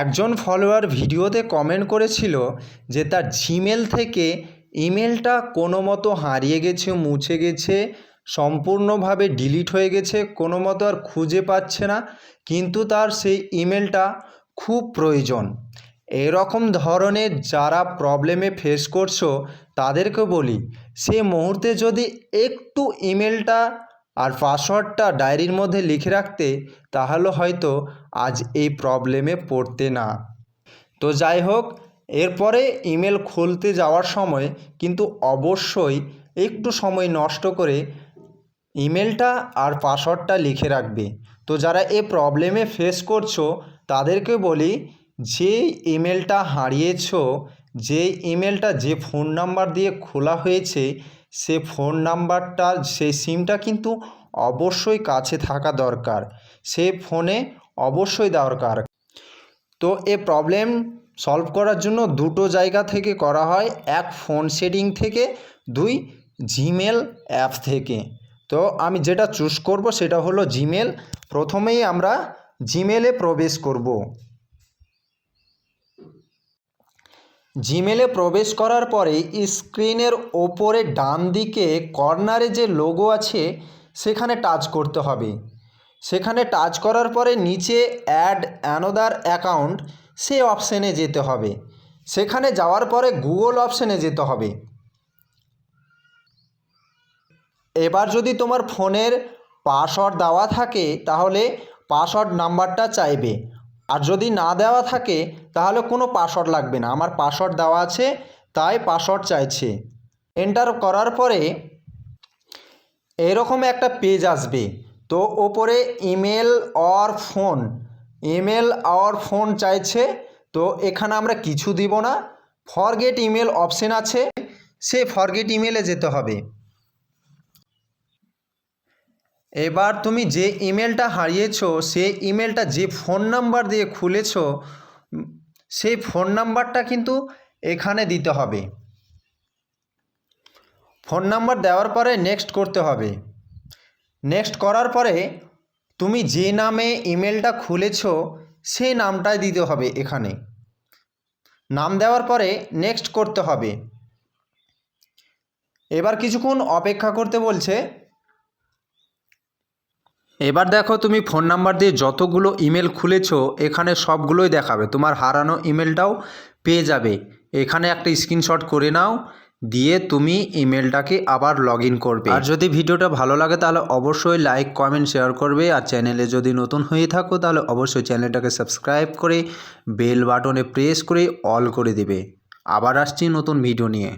একজন ফলোয়ার ভিডিওতে কমেন্ট করেছিল যে তার জিমেল থেকে ইমেলটা কোনো মতো হারিয়ে গেছে, মুছে গেছে, সম্পূর্ণভাবে ডিলিট হয়ে গেছে, কোনো মতো আর খুঁজে পাচ্ছে না, কিন্তু তার সেই ইমেলটা খুব প্রয়োজন। এরকম ধরনের যারা প্রবলেমে ফেস করছ, তাদেরকে বলি, সে মুহূর্তে যদি একটু ইমেলটা আর পাসওয়ার্ডটা ডায়েরির মধ্যে লিখে রাখতে, তাহলে হয়তো আজ এই প্রবলেমে পড়তে না। তো যাই হোক, এরপরে ইমেল খুলতে যাওয়ার সময় কিন্তু অবশ্যই একটু সময় নষ্ট করে ইমেলটা আর পাসওয়ার্ডটা লিখে রাখবে। তো যারা এই প্রবলেমে ফেস করছ, তাদেরকে বলি, যে ইমেলটা হারিয়েছো, যে ইমেলটা যে ফোন নাম্বার দিয়ে খোলা হয়েছে সে ফোন নাম্বারটা সেই সিমটা কিন্তু অবশ্যই কাছে থাকা দরকার। সে ফোনে অবশ্যই দরকার। তো এ প্রবলেম সলভ করার জন্য দুটো জায়গা থেকে করা হয়। এক ফোন সেটিং থেকে, দুই জিমেল অ্যাপ থেকে। তো আমি যেটা চুজ করব সেটা হলো জিমেল প্রথমেই আমরা জিমেলে প্রবেশ করব। জিমেলে প্রবেশ করার পরে স্ক্রিনের ওপরে ডান দিকে কর্নারে যে লোগো আছে, সেখানে টাচ করতে হবে। সেখানে টাচ করার পরে নিচে অ্যাড অ্যানোদার অ্যাকাউন্ট, সে অপশানে যেতে হবে। সেখানে যাওয়ার পরে গুগল অপশানে যেতে হবে। এবার যদি তোমার ফোনের পাসওয়ার্ড দেওয়া থাকে, তাহলে পাসওয়ার্ড নাম্বারটা চাইবে। আর যদি না দেওয়া থাকে, তাহলে কোনো পাসওয়ার্ড লাগবে না। আমার পাসওয়ার্ড দেওয়া আছে, তাই পাসওয়ার্ড চাইছে। এন্টার করার পরে এরকম একটা পেজ আসবে। তো ওপরে email or phone email or phone চাইছে, তো এখানে আমরা কিছু দিব না। ফরগেট ইমেল অপশন আছে, সে ফরগেট ইমেলে যেতে হবে। এবার তুমি যে ইমেলটা হারিয়েছো, সেই ইমেলটা যে ফোন নাম্বার দিয়ে খুলেছো, সেই ফোন নাম্বারটা কিন্তু এখানে দিতে হবে। ফোন নাম্বার দেওয়ার পরে নেক্সট করতে হবে। নেক্সট করার পরে তুমি যে নামে ইমেলটা খুলেছো, সেই নামটাই দিতে হবে এখানে। নাম দেওয়ার পরে নেক্সট করতে হবে। এবার কিছুক্ষণ অপেক্ষা করতে বলছে এবার দেখো তুমি ফোন নাম্বার দিয়ে যতগুলো ইমেল খুলেছো, এখানে সবগুলোই দেখাবে। তোমার হারানো ইমেলটাও পেয়ে যাবে। এখানে একটা স্ক্রিনশট করে নাও, দিয়ে তুমি ইমেলটাকে আবার লগ ইন করবে। আর যদি ভিডিওটা ভালো লাগে, তাহলে অবশ্যই লাইক, কমেন্ট, শেয়ার করবে। আর চ্যানেলে যদি নতুন হয়ে থাকো, তাহলে অবশ্যই চ্যানেলটাকে সাবস্ক্রাইব করে, বেল বাটনে প্রেস করে, অল করে দিবে। আবার আসছি নতুন ভিডিও নিয়ে।